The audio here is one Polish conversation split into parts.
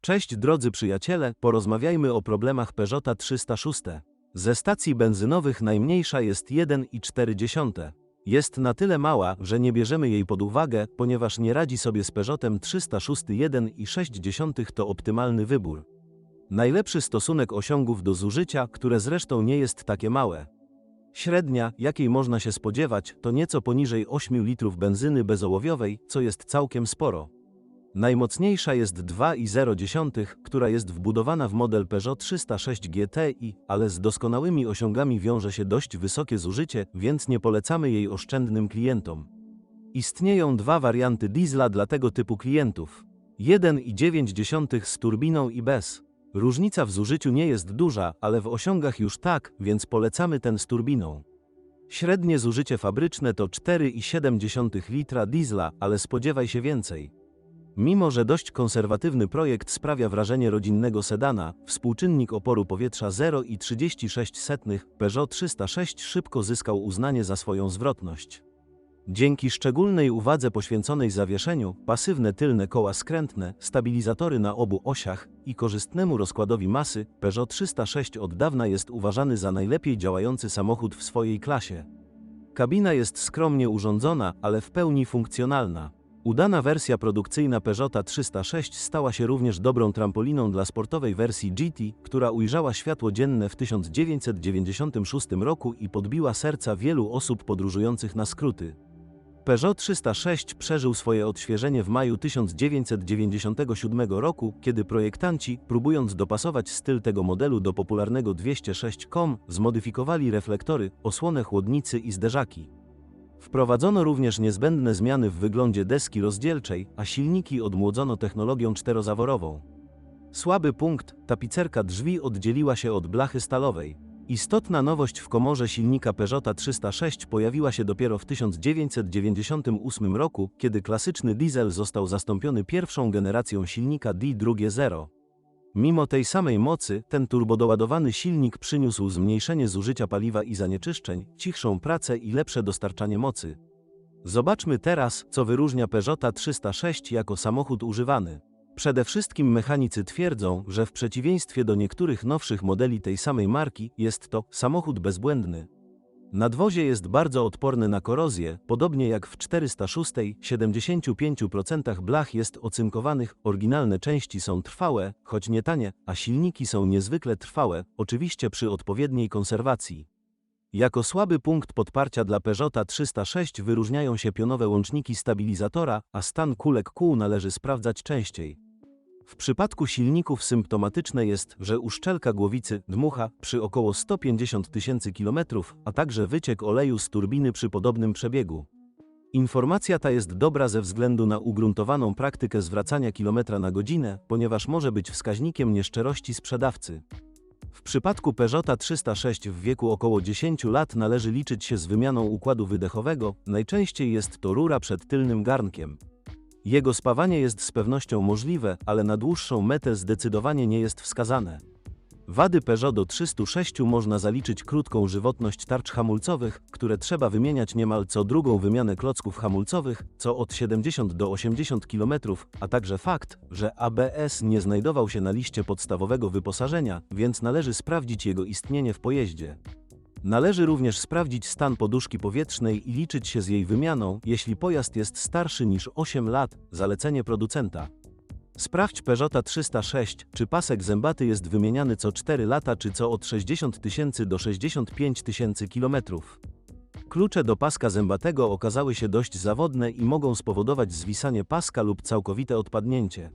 Cześć drodzy przyjaciele, porozmawiajmy o problemach Peugeota 306. Ze stacji benzynowych najmniejsza jest 1,4. Jest na tyle mała, że nie bierzemy jej pod uwagę, ponieważ nie radzi sobie z Peugeotem 306 1,6 to optymalny wybór. Najlepszy stosunek osiągów do zużycia, które zresztą nie jest takie małe. Średnia, jakiej można się spodziewać, to nieco poniżej 8 litrów benzyny bezołowiowej, co jest całkiem sporo. Najmocniejsza jest 2,0, która jest wbudowana w model Peugeot 306 GTI, ale z doskonałymi osiągami wiąże się dość wysokie zużycie, więc nie polecamy jej oszczędnym klientom. Istnieją dwa warianty diesla dla tego typu klientów. 1,9 z turbiną i bez. Różnica w zużyciu nie jest duża, ale w osiągach już tak, więc polecamy ten z turbiną. Średnie zużycie fabryczne to 4,7 litra diesla, ale spodziewaj się więcej. Mimo, że dość konserwatywny projekt sprawia wrażenie rodzinnego sedana, współczynnik oporu powietrza 0,36 Peugeot 306 szybko zyskał uznanie za swoją zwrotność. Dzięki szczególnej uwadze poświęconej zawieszeniu, pasywne tylne koła skrętne, stabilizatory na obu osiach i korzystnemu rozkładowi masy, Peugeot 306 od dawna jest uważany za najlepiej działający samochód w swojej klasie. Kabina jest skromnie urządzona, ale w pełni funkcjonalna. Udana wersja produkcyjna Peugeota 306 stała się również dobrą trampoliną dla sportowej wersji GT, która ujrzała światło dzienne w 1996 roku i podbiła serca wielu osób podróżujących na skróty. Peugeot 306 przeżył swoje odświeżenie w maju 1997 roku, kiedy projektanci, próbując dopasować styl tego modelu do popularnego 206 com, zmodyfikowali reflektory, osłonę chłodnicy i zderzaki. Wprowadzono również niezbędne zmiany w wyglądzie deski rozdzielczej, a silniki odmłodzono technologią czterozaworową. Słaby punkt, tapicerka drzwi oddzieliła się od blachy stalowej. Istotna nowość w komorze silnika Peugeota 306 pojawiła się dopiero w 1998 roku, kiedy klasyczny diesel został zastąpiony pierwszą generacją silnika D2G0. Mimo tej samej mocy, ten turbodoładowany silnik przyniósł zmniejszenie zużycia paliwa i zanieczyszczeń, cichszą pracę i lepsze dostarczanie mocy. Zobaczmy teraz, co wyróżnia Peugeota 306 jako samochód używany. Przede wszystkim mechanicy twierdzą, że w przeciwieństwie do niektórych nowszych modeli tej samej marki, jest to samochód bezbłędny. Nadwozie jest bardzo odporny na korozję, podobnie jak w 406, 75% blach jest ocynkowanych, oryginalne części są trwałe, choć nie tanie, a silniki są niezwykle trwałe, oczywiście przy odpowiedniej konserwacji. Jako słaby punkt podparcia dla Peugeota 306 wyróżniają się pionowe łączniki stabilizatora, a stan kulek kół należy sprawdzać częściej. W przypadku silników symptomatyczne jest, że uszczelka głowicy dmucha przy około 150 tysięcy km, a także wyciek oleju z turbiny przy podobnym przebiegu. Informacja ta jest dobra ze względu na ugruntowaną praktykę zwracania kilometra na godzinę, ponieważ może być wskaźnikiem nieszczerości sprzedawcy. W przypadku Peugeota 306 w wieku około 10 lat należy liczyć się z wymianą układu wydechowego, najczęściej jest to rura przed tylnym garnkiem. Jego spawanie jest z pewnością możliwe, ale na dłuższą metę zdecydowanie nie jest wskazane. Wady Peugeot do 306 można zaliczyć krótką żywotność tarcz hamulcowych, które trzeba wymieniać niemal co drugą wymianę klocków hamulcowych, co od 70 do 80 km, a także fakt, że ABS nie znajdował się na liście podstawowego wyposażenia, więc należy sprawdzić jego istnienie w pojeździe. Należy również sprawdzić stan poduszki powietrznej i liczyć się z jej wymianą, jeśli pojazd jest starszy niż 8 lat, zalecenie producenta. Sprawdź Peugeota 306, czy pasek zębaty jest wymieniany co 4 lata, czy co od 60 tysięcy do 65 tysięcy kilometrów. Klucze do paska zębatego okazały się dość zawodne i mogą spowodować zwisanie paska lub całkowite odpadnięcie.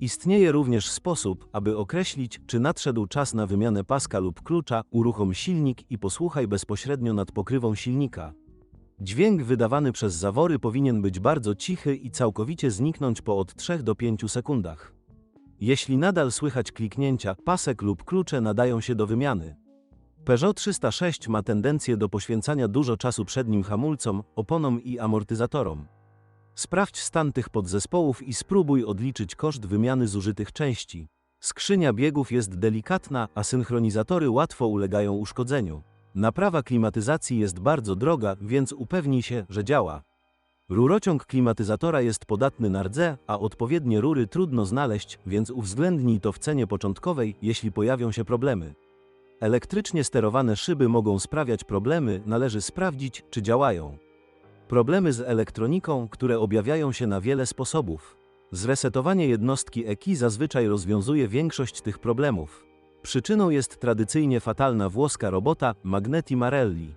Istnieje również sposób, aby określić, czy nadszedł czas na wymianę paska lub klucza, uruchom silnik i posłuchaj bezpośrednio nad pokrywą silnika. Dźwięk wydawany przez zawory powinien być bardzo cichy i całkowicie zniknąć po od 3 do 5 sekundach. Jeśli nadal słychać kliknięcia, pasek lub klucze nadają się do wymiany. Peugeot 306 ma tendencję do poświęcania dużo czasu przednim hamulcom, oponom i amortyzatorom. Sprawdź stan tych podzespołów i spróbuj odliczyć koszt wymiany zużytych części. Skrzynia biegów jest delikatna, a synchronizatory łatwo ulegają uszkodzeniu. Naprawa klimatyzacji jest bardzo droga, więc upewnij się, że działa. Rurociąg klimatyzatora jest podatny na rdze, a odpowiednie rury trudno znaleźć, więc uwzględnij to w cenie początkowej, jeśli pojawią się problemy. Elektrycznie sterowane szyby mogą sprawiać problemy, należy sprawdzić, czy działają. Problemy z elektroniką, które objawiają się na wiele sposobów. Zresetowanie jednostki EKI zazwyczaj rozwiązuje większość tych problemów. Przyczyną jest tradycyjnie fatalna włoska robota Magneti Marelli.